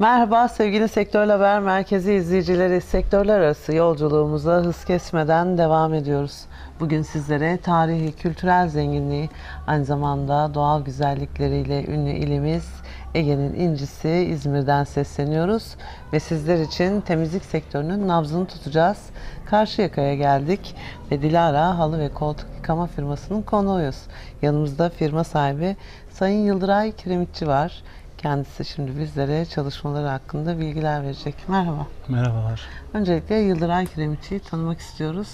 Merhaba sevgili Sektör Haber Merkezi izleyicileri. Sektörler arası yolculuğumuza hız kesmeden devam ediyoruz. Bugün sizlere tarihi, kültürel zenginliği, aynı zamanda doğal güzellikleriyle ünlü ilimiz Ege'nin incisi İzmir'den sesleniyoruz. Ve sizler için temizlik sektörünün nabzını tutacağız. Karşıyaka'ya geldik ve Dilara Halı ve Koltuk Yıkama firmasının konuğuyuz. Yanımızda firma sahibi Sayın Yıldıray Kiremitçi var. Kendisi şimdi bizlere çalışmaları hakkında bilgiler verecek. Merhaba. Merhabalar. Öncelikle Yıldıray Kiremitçi'yi tanımak istiyoruz.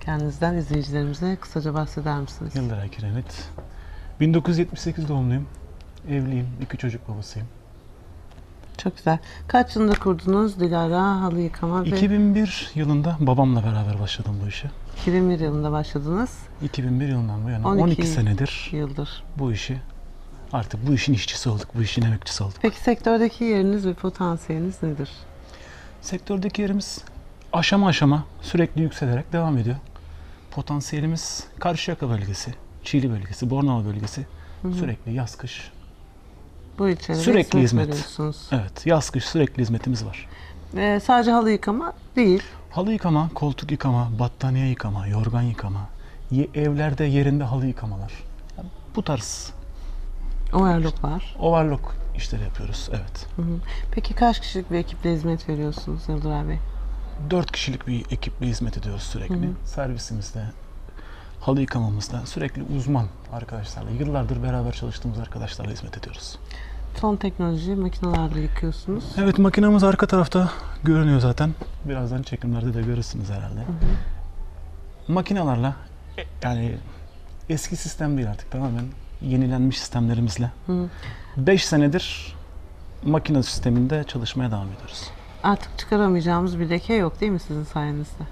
Kendinizden izleyicilerimize kısaca bahseder misiniz? Yıldıray Kiremit. 1978 doğumluyum. Evliyim. iki çocuk babasıyım. Çok güzel. Kaç yılında kurdunuz Dilara Halı Yıkama ve 2001 yılında babamla beraber başladım bu işe. 2001 yılında başladınız. 2001 yılından bu yana 12 12, senedir Yıldır. bu işi artık bu işin işçisi olduk, bu işin emekçisi olduk. Peki sektördeki yeriniz ve potansiyeliniz nedir? Sektördeki yerimiz aşama aşama sürekli yükselerek devam ediyor. Potansiyelimiz Karşıyaka bölgesi, Çiğli bölgesi, Bornova bölgesi. Sürekli yaz kış. Bu ilçelere Sürekli hizmet. veriyorsunuz. Evet, yaz kış sürekli hizmetimiz var. Ee, sadece halı yıkama değil. Halı yıkama, koltuk yıkama, battaniye yıkama, yorgan yıkama, evlerde yerinde halı yıkamalar. Bu tarz Overlock var. overlock işleri yapıyoruz. Evet. Hı hı. Peki kaç kişilik bir ekiple hizmet veriyorsunuz Yıldıray Bey? Dört kişilik bir ekiple hizmet ediyoruz sürekli. Servisimizde, halı yıkamamızda sürekli uzman arkadaşlarla, yıllardır beraber çalıştığımız arkadaşlarla hizmet ediyoruz. Son teknoloji makinelerle yıkıyorsunuz. Evet makinamız arka tarafta görünüyor zaten. Birazdan çekimlerde de görürsünüz herhalde. Makinalarla e, yani eski sistem değil artık tamamen yenilenmiş sistemlerimizle. Hı. 5 senedir makine sisteminde çalışmaya devam ediyoruz. Artık çıkaramayacağımız bir leke yok değil mi sizin sayenizde?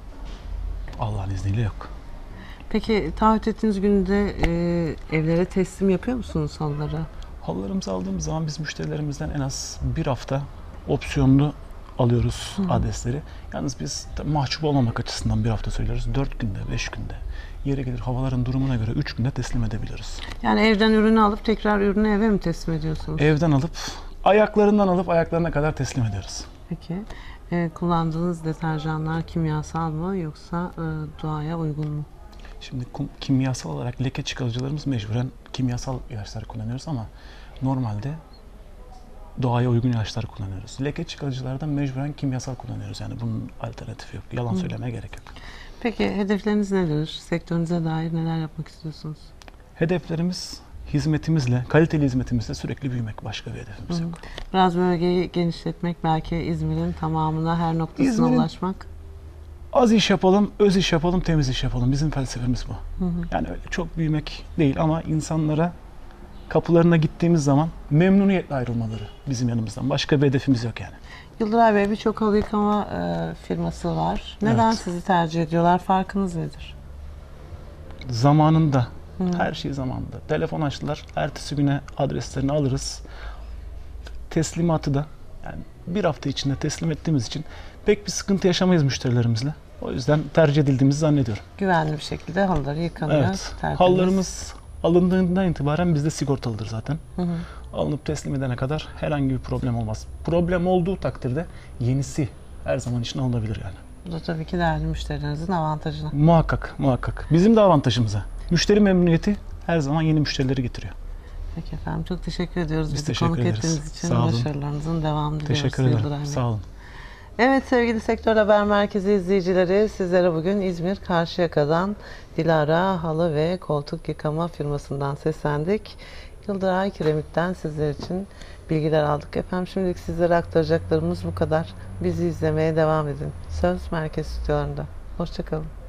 Allah'ın izniyle yok. Peki taahhüt ettiğiniz günde e, evlere teslim yapıyor musunuz halıları? Halılarımızı aldığımız zaman biz müşterilerimizden en az bir hafta opsiyonlu alıyoruz adresleri. Yalnız biz mahcup olmamak açısından bir hafta söylüyoruz. 4 günde, 5 günde. Yeri gelir havaların durumuna göre 3 günde teslim edebiliyoruz. Yani evden ürünü alıp tekrar ürünü eve mi teslim ediyorsunuz? Evden alıp ayaklarından alıp ayaklarına kadar teslim ediyoruz. Peki e, kullandığınız deterjanlar kimyasal mı yoksa e, doğaya uygun mu? Şimdi kum- kimyasal olarak leke çıkarıcılarımız mecburen kimyasal ilaçlar kullanıyoruz ama normalde doğaya uygun ilaçlar kullanıyoruz. Leke çıkarıcılardan mecburen kimyasal kullanıyoruz. Yani bunun alternatifi yok. Yalan söylemeye gerek yok. Peki hedefleriniz nedir? Sektörünüze dair neler yapmak istiyorsunuz? Hedeflerimiz hizmetimizle, kaliteli hizmetimizle sürekli büyümek. Başka bir hedefimiz yok. Biraz bölgeyi genişletmek, belki İzmir'in tamamına her noktasına İzmir'in- ulaşmak. Az iş yapalım, öz iş yapalım, temiz iş yapalım. Bizim felsefemiz bu. Yani öyle çok büyümek değil ama insanlara kapılarına gittiğimiz zaman memnuniyetle ayrılmaları bizim yanımızdan. Başka bir hedefimiz yok yani. Yıldıray Bey birçok halı yıkama e, firması var. Neden Evet. sizi tercih ediyorlar? Farkınız nedir? Zamanında, her şey zamanında. Telefon açtılar, ertesi güne adreslerini alırız. Teslimatı da yani bir hafta içinde teslim ettiğimiz için pek bir sıkıntı yaşamayız müşterilerimizle. O yüzden tercih edildiğimizi zannediyorum. Güvenli bir şekilde halıları yıkanıyor. Evet. tertemiz. Hallarımız alındığından itibaren bizde sigortalıdır zaten. Hı hı. Alınıp teslim edene kadar herhangi bir problem olmaz. Problem olduğu takdirde yenisi her zaman için alınabilir yani. Bu da tabii ki değerli müşterilerinizin avantajına. Muhakkak, muhakkak. Bizim de avantajımıza. Müşteri memnuniyeti her zaman yeni müşterileri getiriyor. Peki efendim çok teşekkür ediyoruz. Biz Bizi teşekkür konuk ederiz. ettiğiniz için Sağ olun. başarılarınızın devamını diliyoruz. Teşekkür ederim. Sağ olun. Evet sevgili Sektör Haber Merkezi izleyicileri sizlere bugün İzmir Karşıyaka'dan Dilara Halı ve Koltuk Yıkama firmasından seslendik. Yıldıray Kiremit'ten sizler için bilgiler aldık. Efendim şimdilik sizlere aktaracaklarımız bu kadar. Bizi izlemeye devam edin. Söz Merkez Stüdyolarında. Hoşçakalın.